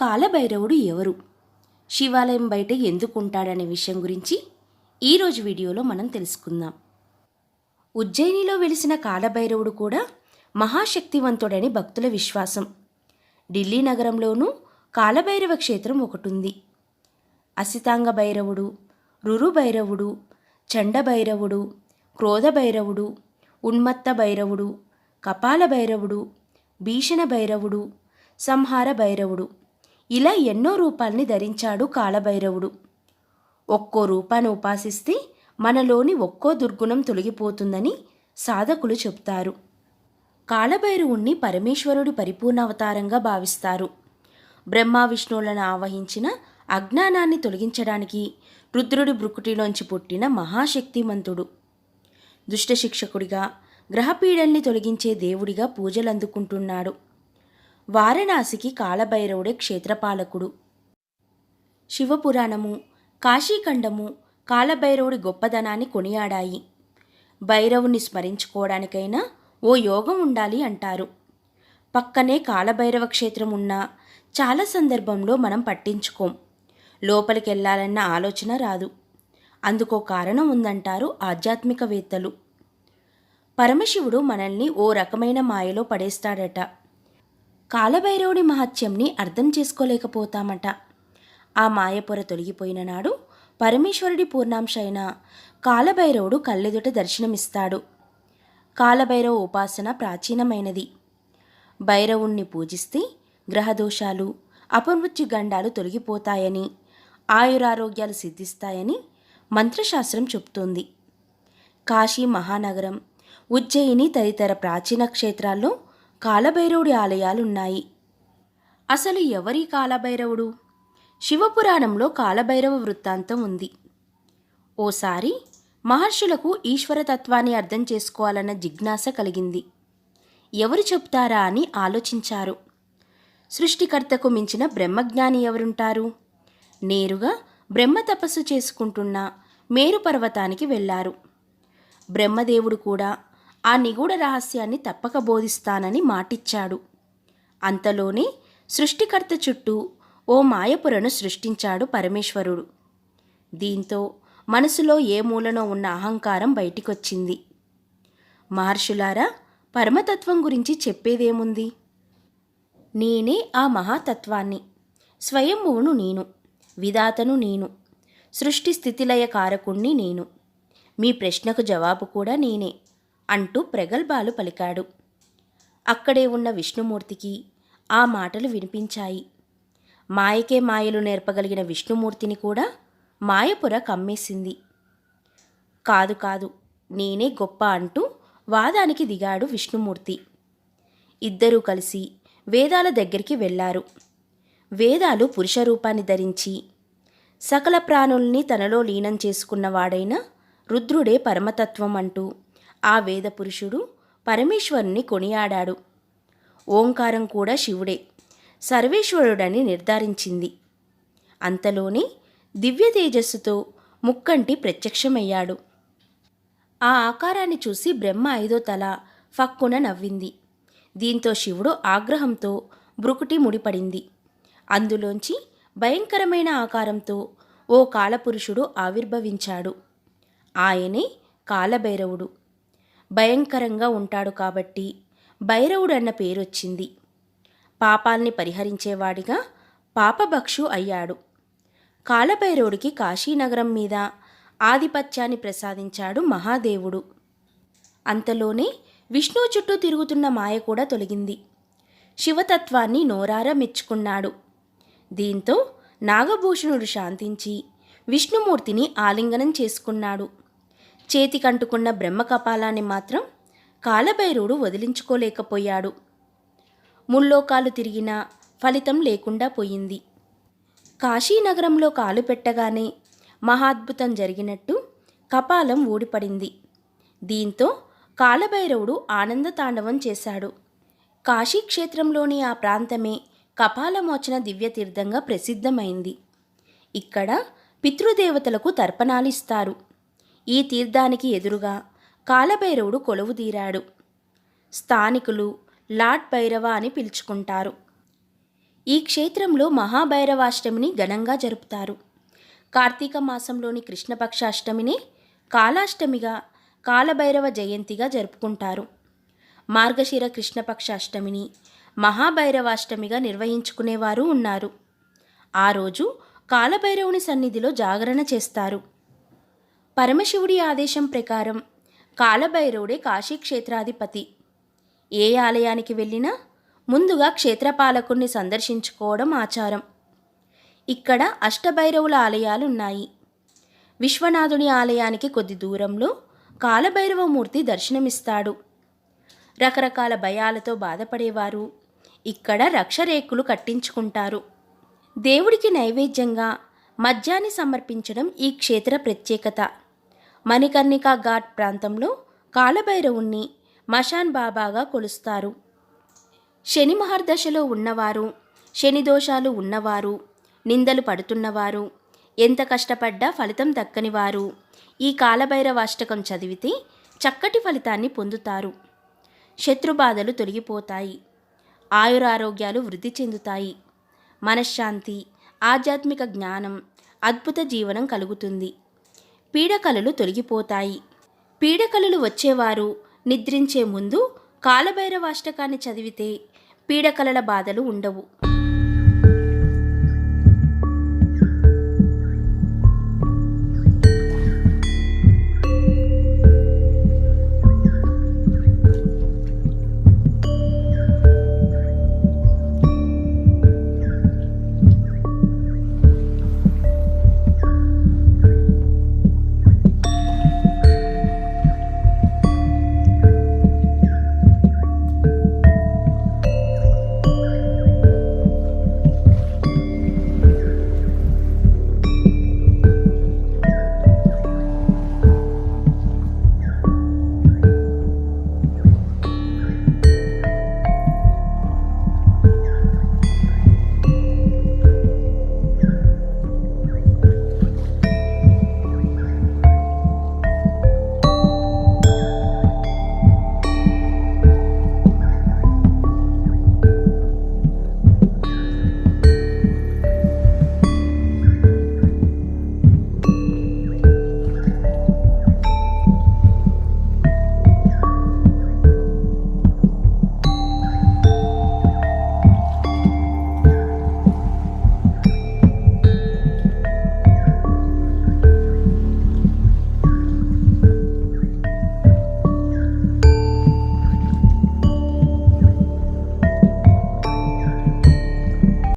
కాలభైరవుడు ఎవరు? శివాలయం బయట ఎందుకుంటాడనే విషయం గురించి ఈరోజు వీడియోలో మనం తెలుసుకుందాం. ఉజ్జయినిలో వెలిసిన కాలభైరవుడు కూడా మహాశక్తివంతుడని భక్తుల విశ్వాసం. ఢిల్లీ నగరంలోనూ కాలభైరవ క్షేత్రం ఒకటుంది. అసితాంగ భైరవుడు రురుభైరవుడు చండభైరవుడు చండ భైరవుడు క్రోధ భైరవుడు ఉన్మత్త భైరవుడు కపాల భైరవుడు భీషణ భైరవుడు సంహార భైరవుడు ఇలా ఎన్నో రూపాల్ని ధరించాడు కాలభైరవుడు. ఒక్కో రూపాన్ని ఉపాసిస్తే మనలోని ఒక్కో దుర్గుణం తొలగిపోతుందని సాధకులు చెప్తారు. కాలభైరవుణ్ణి పరమేశ్వరుడి పరిపూర్ణావతారంగా భావిస్తారు. బ్రహ్మ విష్ణువులను ఆవహించిన అజ్ఞానాన్ని తొలగించడానికి రుద్రుడి బ్రుకుటిలోంచి పుట్టిన మహాశక్తిమంతుడు. దుష్ట శిక్షకుడిగా గ్రహపీడల్ని తొలగించే దేవుడిగా పూజలు అందుకుంటున్నాడు వారణాసికి కాలభైరవుడే క్షేత్రపాలకుడు. శివపురాణము కాశీఖండము కాలభైరవుడి గొప్పదనాన్ని కొనియాడాయి. భైరవుని స్మరించుకోవడానికైనా ఓ యోగం ఉండాలి అంటారు. పక్కనే కాలభైరవ క్షేత్రం ఉన్నా చాలా సందర్భంలో మనం పట్టించుకోం. లోపలికి వెళ్ళాలన్న ఆలోచన రాదు. అందుకో కారణం ఉందంటారు ఆధ్యాత్మికవేత్తలు. పరమశివుడు మనల్ని ఓ రకమైన మాయలో పడేస్తాడట. కాలభైరవుడి మహత్యంని అర్థం చేసుకోలేకపోతామట. ఆ మాయపొర తొలగిపోయిన నాడు పరమేశ్వరుడి పూర్ణాంశ అయిన కాలభైరవుడు కళ్ళెదుట దర్శనమిస్తాడు. కాలభైరవ ఉపాసన ప్రాచీనమైనది. భైరవుణ్ణి పూజిస్తే గ్రహదోషాలు అపమృత్యు గండాలు తొలగిపోతాయని ఆయురారోగ్యాలు సిద్ధిస్తాయని మంత్రశాస్త్రం చెప్తోంది కాశీ మహానగరం ఉజ్జయిని తదితర ప్రాచీన క్షేత్రాల్లో కాలభైరవుడి ఆలయాలున్నాయి. అసలు ఎవరి కాలభైరవుడు? శివపురాణంలో కాలభైరవ వృత్తాంతం ఉంది. ఓసారి మహర్షులకు ఈశ్వరతత్వాన్ని అర్థం చేసుకోవాలన్న జిజ్ఞాస కలిగింది. ఎవరు చెప్తారా అని ఆలోచించారు. సృష్టికర్తకు మించిన బ్రహ్మజ్ఞాని ఎవరుంటారు? నేరుగా బ్రహ్మ తపస్సు చేసుకుంటున్న మేరు పర్వతానికి వెళ్ళారు బ్రహ్మదేవుడు కూడా ఆ నిగూఢ రహస్యాన్ని తప్పక బోధిస్తానని మాటిచ్చాడు. అంతలోనే సృష్టికర్త చుట్టూ ఓ మాయపురను సృష్టించాడు పరమేశ్వరుడు. దీంతో మనసులో ఏ మూలనో ఉన్న అహంకారం బయటికొచ్చింది. మహర్షులారా పరమతత్వం గురించి చెప్పేదేముంది? నేనే ఆ మహాతత్వాన్ని. స్వయంభువును నేను. విధాతను నేను. సృష్టి స్థితిలయ కారకుణ్ణి నేను. మీ ప్రశ్నకు జవాబు కూడా నేనే. అంటూ ప్రగల్భాలు పలికాడు. అక్కడే ఉన్న విష్ణుమూర్తికి ఆ మాటలు వినిపించాయి. మాయకే మాయలు నేర్పగలిగిన విష్ణుమూర్తిని కూడా మాయపుర కమ్మేసింది. కాదు కాదు నేనే గొప్ప అంటూ వాదానికి దిగాడు విష్ణుమూర్తి. ఇద్దరూ కలిసి వేదాల దగ్గరికి వెళ్ళారు. వేదాలు పురుష రూపాన్ని ధరించి సకల ప్రాణుల్ని తనలో లీనం చేసుకున్నవాడైన రుద్రుడే పరమతత్వం అంటూ ఆ వేద పురుషుడు పరమేశ్వరుని కొనియాడాడు. ఓంకారం కూడా శివుడే. సర్వేశ్వరుడని నిర్ధారించింది. అంతలోనే దివ్య తేజస్సుతో ముక్కంటి ప్రత్యక్షమయ్యాడు. ఆ ఆకారాన్ని చూసి బ్రహ్మ ఐదో తల ఫక్కున నవ్వింది. దీంతో శివుడు ఆగ్రహంతో బ్రుకుటి ముడిపడింది. అందులోంచి భయంకరమైన ఆకారంతో ఓ కాలపురుషుడు ఆవిర్భవించాడు. ఆయనే కాలభైరవుడు. భయంకరంగా ఉంటాడు కాబట్టి భైరవుడు అన్న పేరొచ్చింది. పాపాల్ని పరిహరించేవాడిగా పాపభక్షు అయ్యాడు. కాలభైరవుడికి కాశీనగరం మీద ఆధిపత్యాన్ని ప్రసాదించాడు మహాదేవుడు. అంతలోనే విష్ణు చుట్టూ తిరుగుతున్న మాయ కూడా తొలగింది. శివతత్వాన్ని నోరారా మెచ్చుకున్నాడు. దీంతో నాగభూషణుడు శాంతించి విష్ణుమూర్తిని ఆలింగనం చేసుకున్నాడు. చేతికంటుకున్న బ్రహ్మకపాలాన్ని మాత్రం కాలభైరవుడు వదిలించుకోలేకపోయాడు. ముల్లోకాలు తిరిగినా ఫలితం లేకుండా పోయింది. కాశీనగరంలో కాలు పెట్టగానే మహాద్భుతం జరిగినట్టు కపాలం ఊడిపడింది. దీంతో కాలభైరవుడు ఆనంద తాండవం చేశాడు. కాశీక్షేత్రంలోని ఆ ప్రాంతమే కపాలమోచన దివ్యతీర్థంగా ప్రసిద్ధమైంది. ఇక్కడ పితృదేవతలకు తర్పణాలిస్తారు ఈ తీర్థానికి ఎదురుగా కాలభైరవుడు కొలువుదీరాడు స్థానికులు లార్డ్ భైరవ అని పిలుచుకుంటారు. ఈ క్షేత్రంలో మహాభైరవాష్టమిని ఘనంగా జరుపుతారు. కార్తీక మాసంలోని కృష్ణపక్ష అష్టమిని కాలాష్టమిగా కాలభైరవ జయంతిగా జరుపుకుంటారు. మార్గశిర కృష్ణపక్షాష్టమిని మహాభైరవాష్టమిగా నిర్వహించుకునేవారు ఉన్నారు. ఆ రోజు కాలభైరవుని సన్నిధిలో జాగరణ చేస్తారు. పరమశివుడి ఆదేశం ప్రకారం కాలభైరవుడే కాశీక్షేత్రాధిపతి. ఏ ఆలయానికి వెళ్ళినా ముందుగా క్షేత్రపాలకుణ్ణి సందర్శించుకోవడం ఆచారం. ఇక్కడ అష్టభైరవుల ఆలయాలు ఉన్నాయి విశ్వనాథుని ఆలయానికి కొద్ది దూరంలో కాలభైరవమూర్తి దర్శనమిస్తాడు. రకరకాల భయాలతో బాధపడేవారు ఇక్కడ రక్షరేకులు కట్టించుకుంటారు. దేవుడికి నైవేద్యంగా మద్యాన్ని సమర్పించడం ఈ క్షేత్ర ప్రత్యేకత. మణికర్ణికా ఘాట్ ప్రాంతంలో కాలభైరవుణ్ణి మషాన్ బాబాగా కొలుస్తారు. శని మహర్దశలో ఉన్నవారు శని దోషాలు ఉన్నవారు నిందలు పడుతున్నవారు ఎంత కష్టపడ్డా ఫలితం దక్కనివారు ఈ కాలభైరవ అష్టకం చదివితే చక్కటి ఫలితాన్ని పొందుతారు. శత్రుబాధలు తొలగిపోతాయి ఆయురారోగ్యాలు వృద్ధి చెందుతాయి మనశ్శాంతి ఆధ్యాత్మిక జ్ఞానం అద్భుత జీవనం కలుగుతుంది. పీడకలలు తొలగిపోతాయి. పీడకలలు వచ్చేవారు నిద్రించే ముందు కాలభైరవాష్టకాన్ని చదివితే పీడకలల బాధలు ఉండవు.